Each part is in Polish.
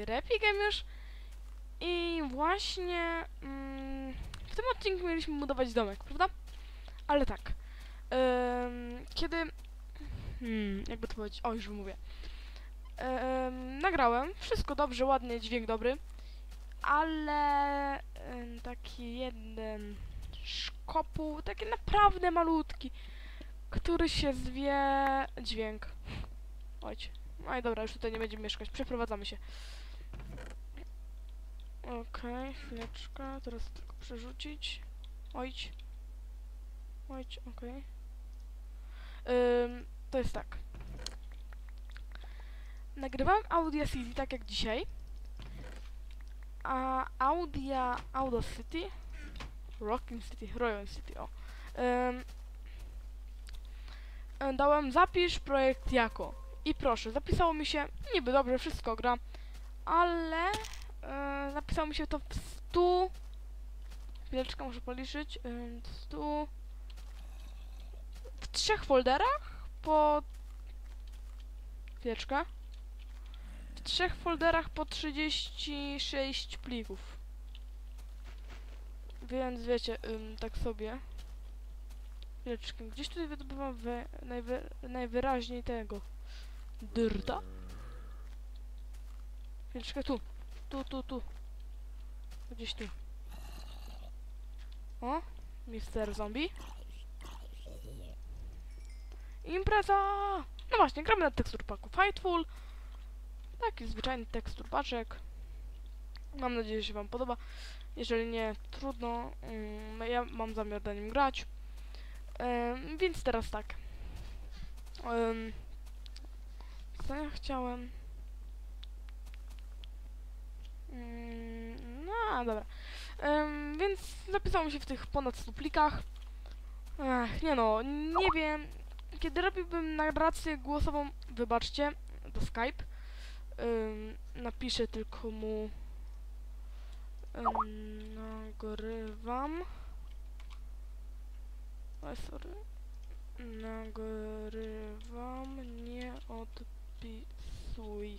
tutaj już. I właśnie mm, w tym odcinku mieliśmy budować domek, prawda? Ale tak. em, kiedy. Hmm, jakby to powiedzieć? O, już mówię. Em, nagrałem, wszystko dobrze, ładnie, dźwięk dobry. Ale em, taki jeden szkopuł, taki naprawdę malutki, który się zwie dźwięk. Ojcie. No i dobra, już tutaj nie będziemy mieszkać. Przeprowadzamy się. Okej, chwileczkę. Teraz tylko przerzucić. Ojć. Ojć, okej. Ym, to jest tak. Nagrywałem Audio City tak jak dzisiaj. A Audia Audio City Rocking City, Royal City, o. Ym, e, dałem zapisz projekt jako. I proszę, zapisało mi się niby dobrze, wszystko gra, ale e, zapisało mi się to w 100. Chwileczkę muszę policzyć. Ym, 100. W trzech folderach po. Chwileczkę. W trzech folderach po 36 plików. Więc wiecie, ym, tak sobie. Chwileczkę, gdzieś tutaj wydobywam wy, najwy, najwyraźniej tego. Dyrta? Chwileczkę, tu. Tu, tu, tu. Gdzieś tu. O, Mister Zombie. Impreza! No właśnie, gramy na tekstur paku Fightful. Taki zwyczajny tekstur paczek. Mam nadzieję, że się wam podoba. Jeżeli nie, trudno. Mm, ja mam zamiar na nim grać. Em, więc teraz tak. Em, co ja chciałem? Mm, no, dobra. Em, więc zapisałem się w tych ponad 100 plikach. Ech, nie no, nie wiem. Kiedy robiłbym narrację głosową, wybaczcie, to Skype. Em, napiszę tylko mu Em, nagrywam. Oj, sorry. Nagrywam, nie odpisuj.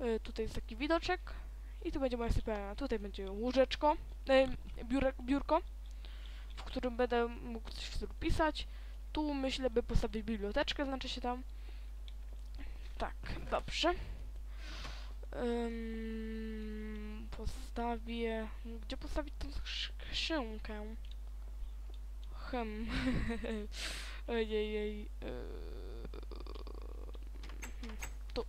Y, tutaj jest taki widoczek. I tu będzie moja sypialnia. Tutaj będzie łóżeczko, y, biurek, biurko, w którym będę mógł coś pisać. Tu myślę, by postawić biblioteczkę, znaczy się tam. Tak, dobrze. Ym, postawię... Gdzie postawić tą skrzynkę? Hem. Ojej. Yy, tu.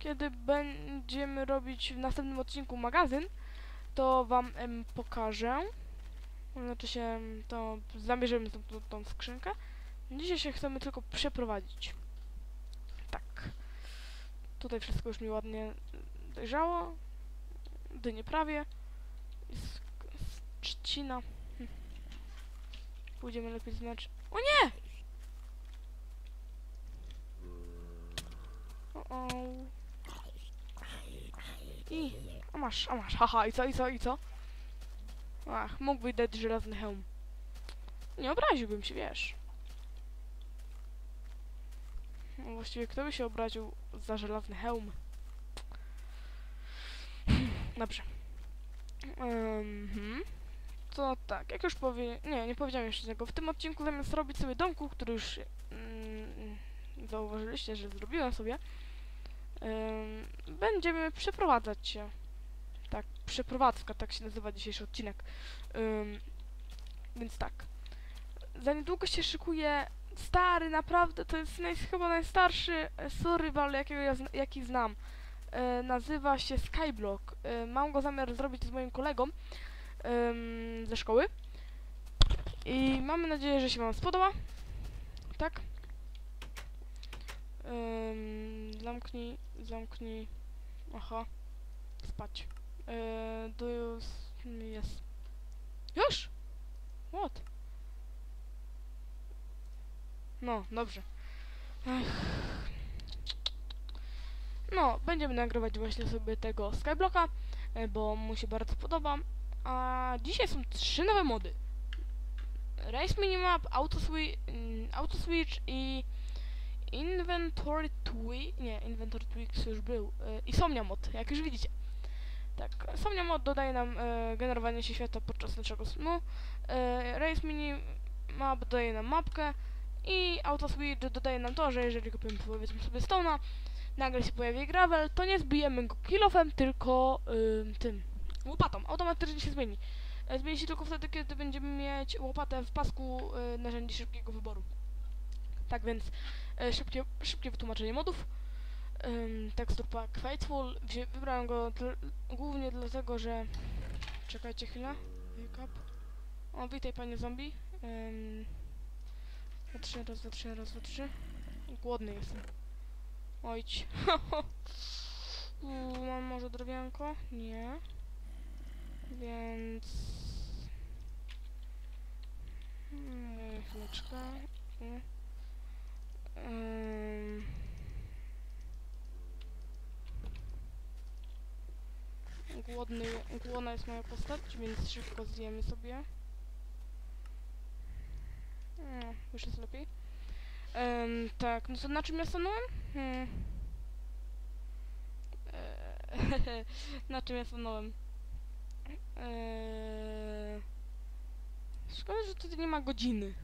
Kiedy będziemy robić w następnym odcinku magazyn, to wam em, pokażę. Znaczy się, to zamierzymy tą, tą, tą skrzynkę. Dzisiaj się chcemy tylko przeprowadzić. Tak. Tutaj wszystko już mi ładnie dojrzało. Dynie prawie. I sk- Trzcina. Hm. Pójdziemy lepiej znaczy. O nie! O, o. I. A masz, a masz, haha, i co, i co, i co? Ach, mógłby dać żelazny hełm. Nie obraziłbym się, wiesz. No właściwie kto by się obraził za żelazny hełm? Dobrze. Mhm. To tak, jak już powie... Nie, nie powiedziałem jeszcze tego. W tym odcinku zamiast robić sobie domku, który już mm, zauważyliście, że zrobiłem sobie, będziemy przeprowadzać się. Tak, przeprowadzka, tak się nazywa dzisiejszy odcinek. Więc tak. Za niedługo się szykuje stary, naprawdę, to jest naj, chyba najstarszy e, survival, jakiego ja, jaki znam. E, nazywa się Skyblock. E, mam go zamiar zrobić z moim kolegą ze szkoły. I mamy nadzieję, że się wam spodoba. Tak? Ym, zamknij, zamknij. Aha. Spać. Yy, do you... s- Jest. Już? What? No, dobrze. Ech. No, będziemy nagrywać właśnie sobie tego Skyblocka, e, bo mu się bardzo podoba. A dzisiaj są trzy nowe mody. Race Minimap, Auto, Swi- mm, Auto Switch i Inventory Tweak, nie, Inventory Tweaks już był, e, i Somnia Mod, jak już widzicie. Tak, Somnia Mod dodaje nam e, generowanie się świata podczas naszego snu, e, Race Minimap dodaje nam mapkę i Auto Switch dodaje nam to, że jeżeli kupimy powiedzmy sobie Stone'a, nagle się pojawi gravel, to nie zbijemy go kilofem, tylko ym, tym, łopatą, automatycznie się zmieni. Zmieni się tylko wtedy, kiedy będziemy mieć łopatę w pasku y, narzędzi szybkiego wyboru. Tak więc szybkie, szybkie wytłumaczenie modów. Tekstur pack Faithful. Wzi- wybrałem go głównie dlatego, że... Czekajcie chwilę. Wake up. O, witaj panie zombie. Ym, raz, trzy, raz, dwa, trzy, raz, dwa, trzy. Głodny jestem. Ojdź. Mam może drewienko? Nie. Więc... Mm, Chwileczkę. Mm. Ym. Głodny, głodna jest moja postać, więc szybko zjemy sobie. No, już jest lepiej. Ym, tak, no to na czym ja stanąłem? Hmm. Eee, na czym ja stanąłem? Eee, szkoda, że tutaj nie ma godziny.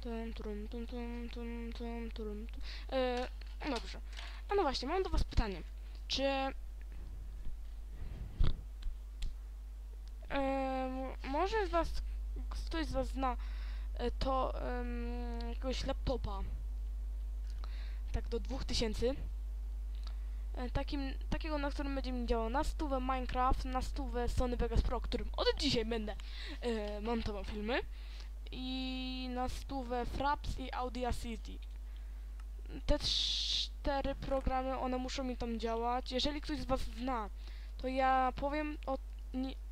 Tum, turum, tum, tum, tum, tum, tum. Eee, dobrze. A no właśnie, mam do was pytanie. Czy... Em, może z was, ktoś z was zna e, to em, jakiegoś laptopa tak do 2000 e, takim, takiego, na którym będzie mi działał na stówę Minecraft, na stówę Sony Vegas Pro, którym od dzisiaj będę e, montował filmy i na stówę Fraps i Audacity. Te cztery programy, one muszą mi tam działać. Jeżeli ktoś z was zna, to ja powiem o,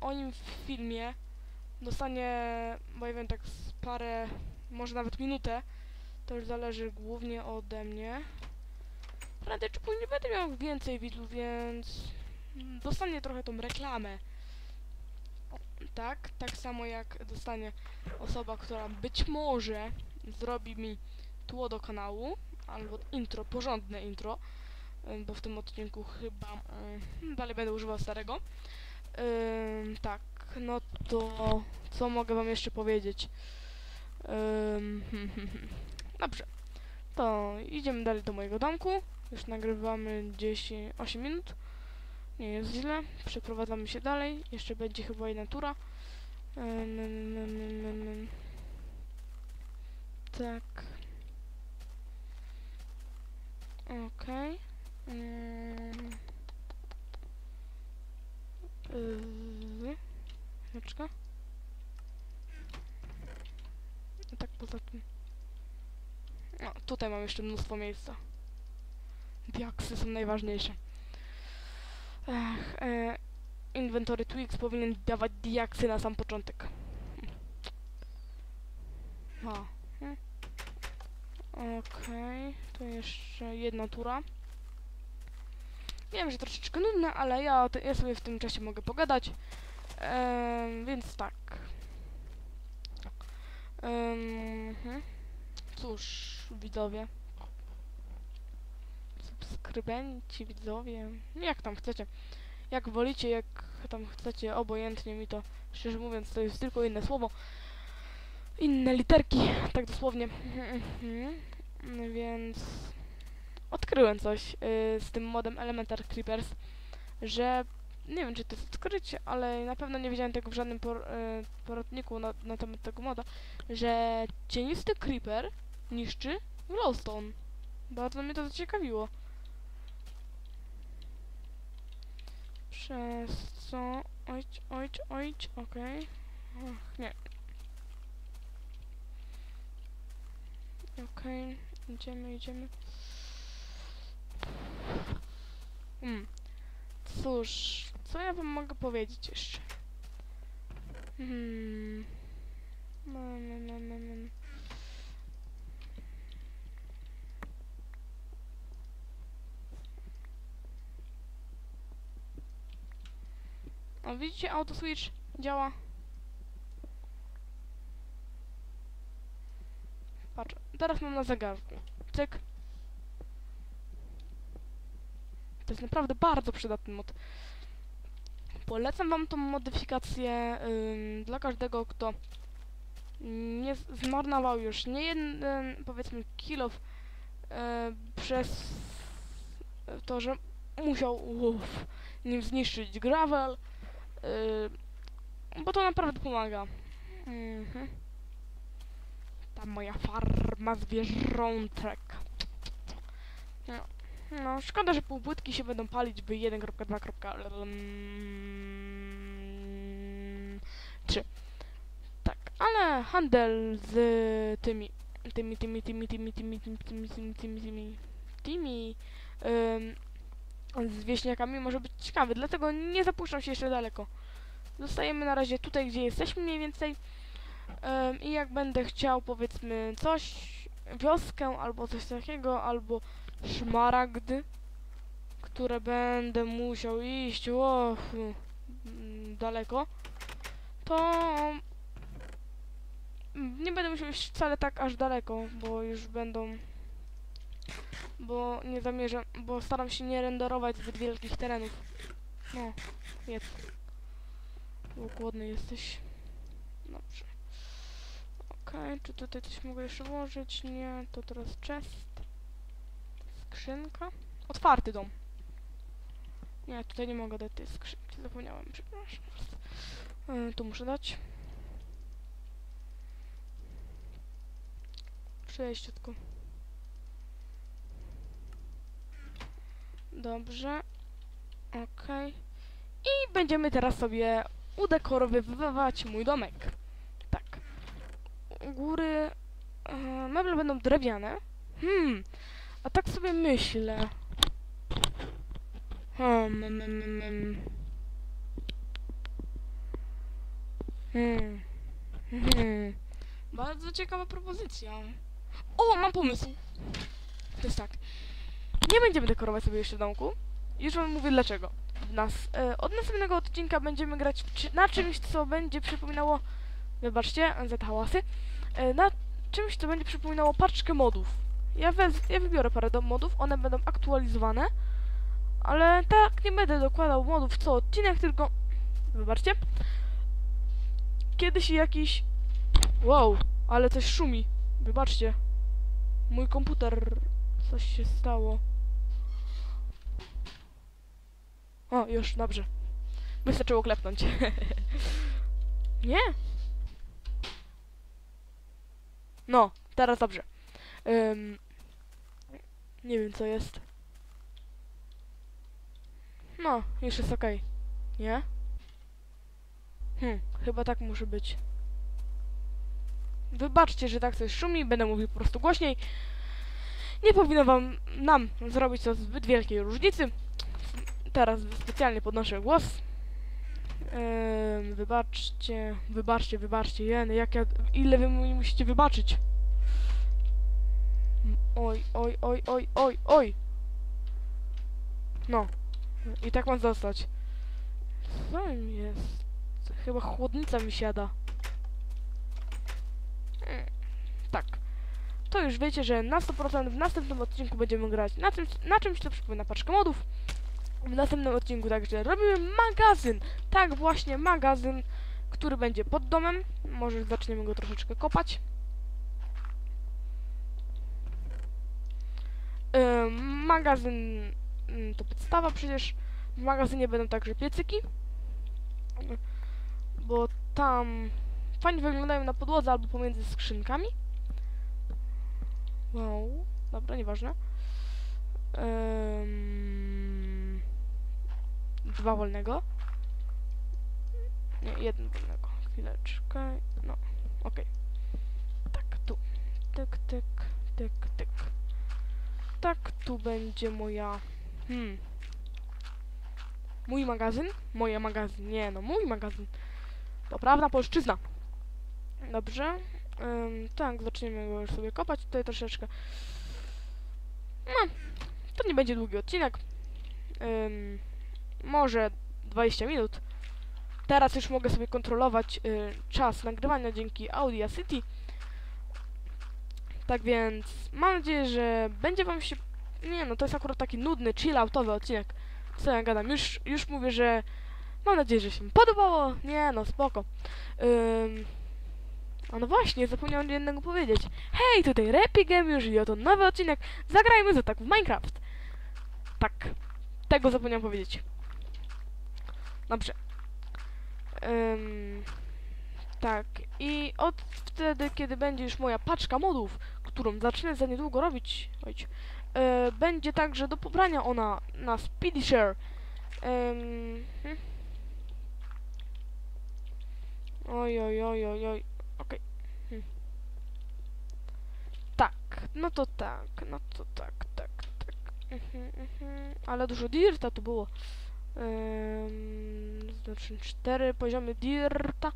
o nim w filmie. Dostanie, bo ja wiem, tak z parę, może nawet minutę. To już zależy głównie ode mnie. Prędzej czy później będę miał więcej widzów, więc dostanie trochę tą reklamę. Tak, tak samo jak dostanie osoba, która być może zrobi mi tło do kanału, albo intro, porządne intro, bo w tym odcinku chyba y, dalej będę używał starego. Ym, tak, no to co mogę wam jeszcze powiedzieć? Ym, Dobrze, to idziemy dalej do mojego domku. Już nagrywamy 10, 8 minut. Nie jest źle. Przeprowadzamy się dalej. Jeszcze będzie chyba jedna tura. Ym. Tak. Okej. Ym. Yy. Chwileczkę. No tak poza tym. No, tutaj mam jeszcze mnóstwo miejsca. Diaksy są najważniejsze. Ech, e, inventory Twix powinien dawać diaksy na sam początek. A. Okej, to jeszcze jedna tura. Wiem, że troszeczkę nudne, ale ja, ja sobie w tym czasie mogę pogadać. Więc tak. Mhm. Cóż, widzowie. Subskrybenci, widzowie. Jak tam chcecie. Jak wolicie, jak tam chcecie, obojętnie mi to. Szczerze mówiąc, to jest tylko inne słowo. Inne literki, tak dosłownie. Mhm. Więc odkryłem coś y, z tym modem Elementar Creepers, że nie wiem, czy to jest odkrycie, ale na pewno nie wiedziałem tego w żadnym por, y, poradniku na, na temat tego moda, że cienisty Creeper niszczy glowstone. Bardzo mnie to zaciekawiło. Przez co... Ojć, ojć, ojć, okej. Ach, Nie. Okej, idziemy, idziemy. Hmm. Cóż, co ja wam mogę powiedzieć jeszcze? Hmm. Mam, mam, mam, mam, mam. O, widzicie, auto switch działa. Patrz, teraz mam na zegarku. Cyk. To jest naprawdę bardzo przydatny mod. Polecam wam tą modyfikację ym, dla każdego, kto nie zmarnował już nie jeden, powiedzmy, kilof y, przez to, że musiał uff, nim zniszczyć gravel, y, bo to naprawdę pomaga. Mhm. Ta moja farma zwierzątek. No, no, szkoda, że półpłytki się będą palić, by 1.2.3. Tak, ale handel z tymi, tymi, tymi, tymi, tymi, tymi, tymi, tymi, tymi, tymi, tymi, tymi, ym, z wieśniakami może być ciekawy, dlatego nie zapuszczam się jeszcze daleko. Zostajemy na razie tutaj, gdzie jesteśmy mniej więcej. Em, I jak będę chciał, powiedzmy, coś, wioskę albo coś takiego, albo szmaragdy, które będę musiał iść o, mm, daleko, to nie będę musiał iść wcale tak aż daleko, bo już będą, bo nie zamierzam, bo staram się nie renderować zbyt wielkich terenów. No, jedz. Bo głodny jesteś. Dobrze. Okej, czy tutaj coś mogę jeszcze włożyć? Nie, to teraz chest. Skrzynka. Otwarty dom. Nie, tutaj nie mogę dać tej skrzynki, zapomniałem, przepraszam. Yy, tu muszę dać. Przejściutku. Dobrze. Okej. I będziemy teraz sobie udekorowywać mój domek. Tak. Góry e, meble będą drewniane. Hmm. A tak sobie myślę. Hmm. hmm, hmm, hmm. Hmm. Hmm. Bardzo ciekawa propozycja. O, mam pomysł. To jest tak. Nie będziemy dekorować sobie jeszcze domku. Już wam mówię dlaczego. Nas, e, od następnego odcinka będziemy grać na czymś, co będzie przypominało... Wybaczcie, te hałasy. E, na czymś, co będzie przypominało paczkę modów. Ja, wez, ja wybiorę parę do modów, one będą aktualizowane. Ale tak, nie będę dokładał modów co odcinek, tylko... Wybaczcie. Kiedyś jakiś... Wow, ale coś szumi. Wybaczcie. Mój komputer... Coś się stało. O, już, dobrze. Wystarczyło klepnąć. Nie? No, teraz dobrze. Ym, nie wiem, co jest. No, już jest okej. Nie? Hm, chyba tak musi być. Wybaczcie, że tak coś szumi, będę mówił po prostu głośniej. Nie powinno wam, nam zrobić to zbyt wielkiej różnicy. Teraz specjalnie podnoszę głos. Ym, wybaczcie, wybaczcie, wybaczcie, jeny, jak ja, ile wy mi musicie wybaczyć? Oj, oj, oj, oj, oj, oj. No. I tak mam zostać. Co im jest? Chyba chłodnica mi siada. Tak. To już wiecie, że na 100% w następnym odcinku będziemy grać na, czymś, na czymś, co przypomina paczkę modów. W następnym odcinku także robimy magazyn. Tak, właśnie magazyn, który będzie pod domem. Może zaczniemy go troszeczkę kopać. Ym, magazyn ym, to podstawa przecież. W magazynie będą także piecyki. Bo tam fajnie wyglądają na podłodze albo pomiędzy skrzynkami. Wow, dobra, nieważne. Ym, dwa wolnego. Nie, jeden wolnego. Chwileczkę. No, okej. Tak, tu. Tyk, tyk, tyk, tyk. Tak, tu będzie moja... Hmm. Mój magazyn? Moje magazyn. Nie no, mój magazyn. To prawda polszczyzna. Dobrze. Ym, tak, zaczniemy go już sobie kopać tutaj troszeczkę. No, to nie będzie długi odcinek. Ym, może 20 minut. Teraz już mogę sobie kontrolować y, czas nagrywania dzięki Audacity. Tak więc mam nadzieję, że będzie wam się... Nie no, to jest akurat taki nudny, chill-outowy odcinek. Co ja gadam? Już, już mówię, że mam nadzieję, że się podobało. Nie no, spoko. Ym... A no właśnie, zapomniałem jednego powiedzieć. Hej, tutaj Repi Game już i oto nowy odcinek. Zagrajmy za tak w Minecraft. Tak, tego zapomniałem powiedzieć. Dobrze. Ym, tak, i od wtedy, kiedy będzie już moja paczka modów, którą zacznę za niedługo robić, ojć, e, będzie także do pobrania ona na Speedy Share. Ym, hm. Oj, oj, oj, oj, oj, okej. Hm. Tak, no to tak, no to tak, tak, tak. Mhm, mhm. Ale dużo dirta tu było. Znaczy cztery poziomy dirta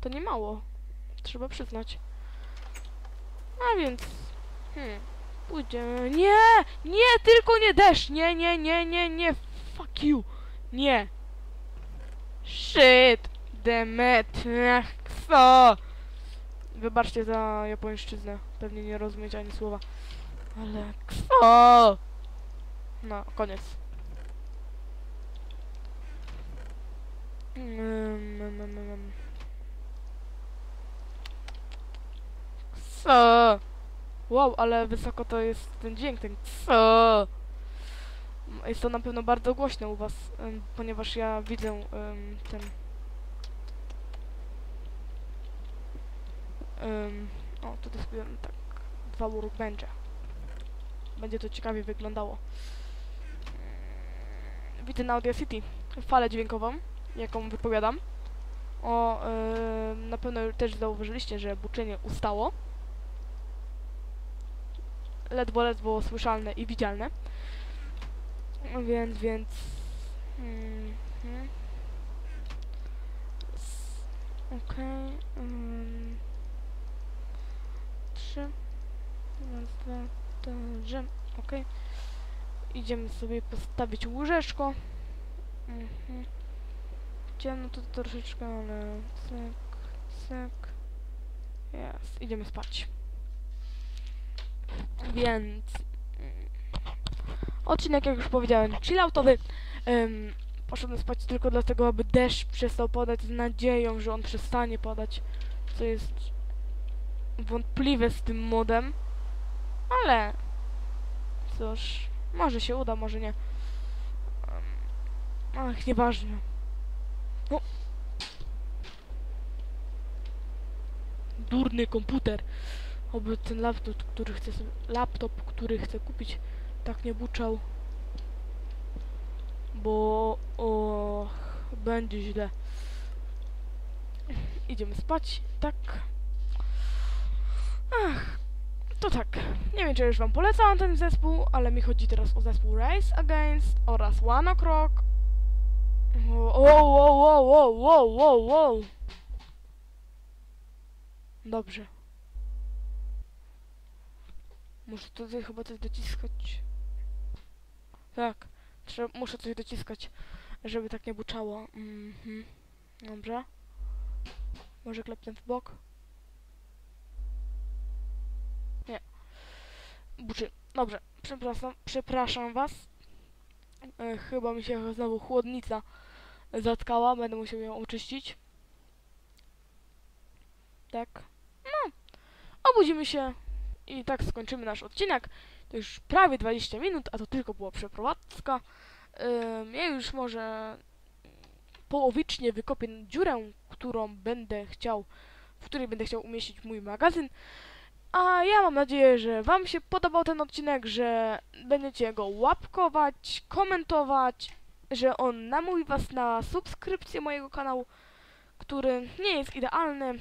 to nie mało. Trzeba przyznać. A więc. Hmm. Pójdziemy. Nie! Nie! Tylko nie deszcz! Nie, nie, nie, nie, nie! Fuck you! Nie! Shit! Demet! Co? Wybaczcie za japońszczyznę. Pewnie nie rozumiecie ani słowa. Ale kso! No, koniec. Mm, mm, mm, mm. Co? Wow, ale wysoko to jest ten dźwięk, ten co? Jest to na pewno bardzo głośno u was, ponieważ ja widzę em, ten... em, o, tutaj sobie tak, dwa workbenche. Będzie to ciekawie wyglądało. Widzę na Audacity falę dźwiękową jaką wypowiadam. O, yy, na pewno też zauważyliście, że buczenie ustało. Ledwo, ledwo słyszalne i widzialne. Więc, więc... Mm, mm. S- Okej. ym, trzy. Raz, dwa, dobrze. Okej. Idziemy sobie postawić łóżeczko. Mhm. Ciemno to troszeczkę, ale cyk, cyk. Jest, idziemy spać. Więc... mm, Odcinek, jak już powiedziałem, chilloutowy. Um, poszedłem spać tylko dlatego, aby deszcz przestał padać z nadzieją, że on przestanie padać. Co jest wątpliwe z tym modem. Ale... Cóż, może się uda, może nie. Ach, nieważne. No. Durny komputer. Oby ten laptop, który chcę laptop, który chcę kupić, tak nie buczał. Bo o, będzie źle. Idziemy spać, tak. Ach, to tak. Nie wiem, czy już wam polecam ten zespół, ale mi chodzi teraz o zespół Rise Against oraz One O'Clock Wow, wow, wow, wow, wow, wow, wow. Dobrze. Muszę tutaj chyba coś dociskać. Tak. Trzeba, muszę coś dociskać, żeby tak nie buczało. Mhm. Dobrze. Może klepnę w bok. Nie. Buczy. Dobrze. Przepraszam, przepraszam was. E, chyba mi się znowu chłodnica zatkała, będę musiał ją oczyścić. Tak. No. Obudzimy się i tak skończymy nasz odcinek. To już prawie 20 minut, a to tylko była przeprowadzka. Ja już może połowicznie wykopię dziurę, którą będę chciał, w której będę chciał umieścić mój magazyn. A ja mam nadzieję, że Wam się podobał ten odcinek, że będziecie go łapkować, komentować, że on namówi Was na subskrypcję mojego kanału, który nie jest idealny.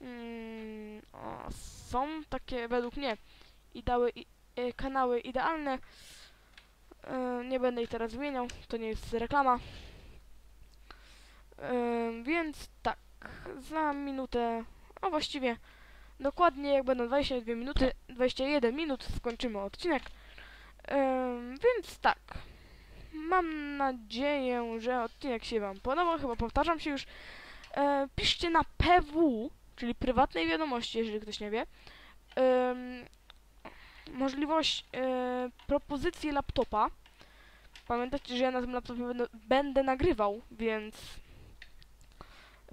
Mm, o, są takie, według mnie, i dały i, e, kanały idealne. E, nie będę ich teraz wymieniał, to nie jest reklama. E, więc tak, za minutę, a właściwie dokładnie jak będą 22 minuty, 21 minut skończymy odcinek. Więc tak, mam nadzieję, że odcinek się Wam podobał, chyba powtarzam się już. Piszcie na PW, czyli prywatnej wiadomości, jeżeli ktoś nie wie, możliwość e, propozycji laptopa. Pamiętajcie, że ja na tym laptopie będę, będę nagrywał, więc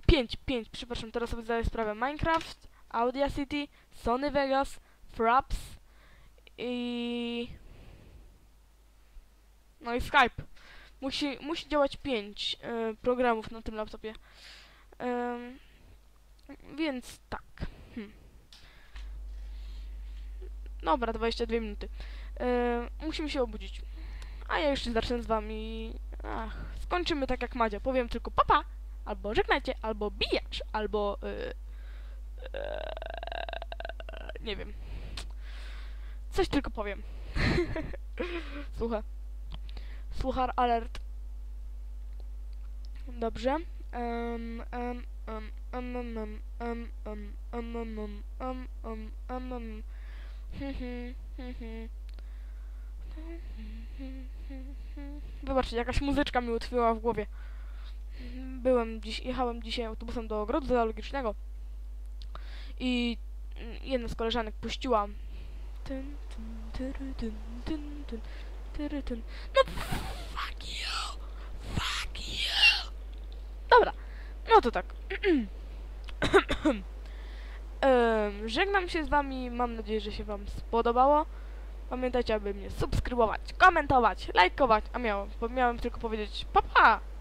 5, 5, przepraszam, teraz sobie zdaję sprawę. Minecraft, Audacity, Sony Vegas, Fraps i... No i Skype. Musi, musi działać 5 programów na tym laptopie. Więc tak. Hmm. Dobra, 22 minuty. Em, musimy się obudzić. A ja jeszcze zacznę z wami. Ach, skończymy tak jak Madzia. Powiem tylko papa, albo żegnajcie, albo bijacz, albo. y, y, nie wiem. Coś tylko powiem. Słuchaj. Słuchar alert. Dobrze. Um, um, um, um, um, um, um, um, um, um, um, um, um, um, um. Hmm, hmm, hmm, hmm. Wybaczcie, jakaś muzyczka mi utkwiła w głowie. Byłem dziś, jechałem dzisiaj autobusem do ogrodu zoologicznego i mm, jedna z koleżanek puściła. No fuck you! Fuck you! Dobra, no to tak. Żegnam się z wami, mam nadzieję, że się wam spodobało. Pamiętajcie, aby mnie subskrybować, komentować, lajkować, a miałem, miałem tylko powiedzieć papa! Pa!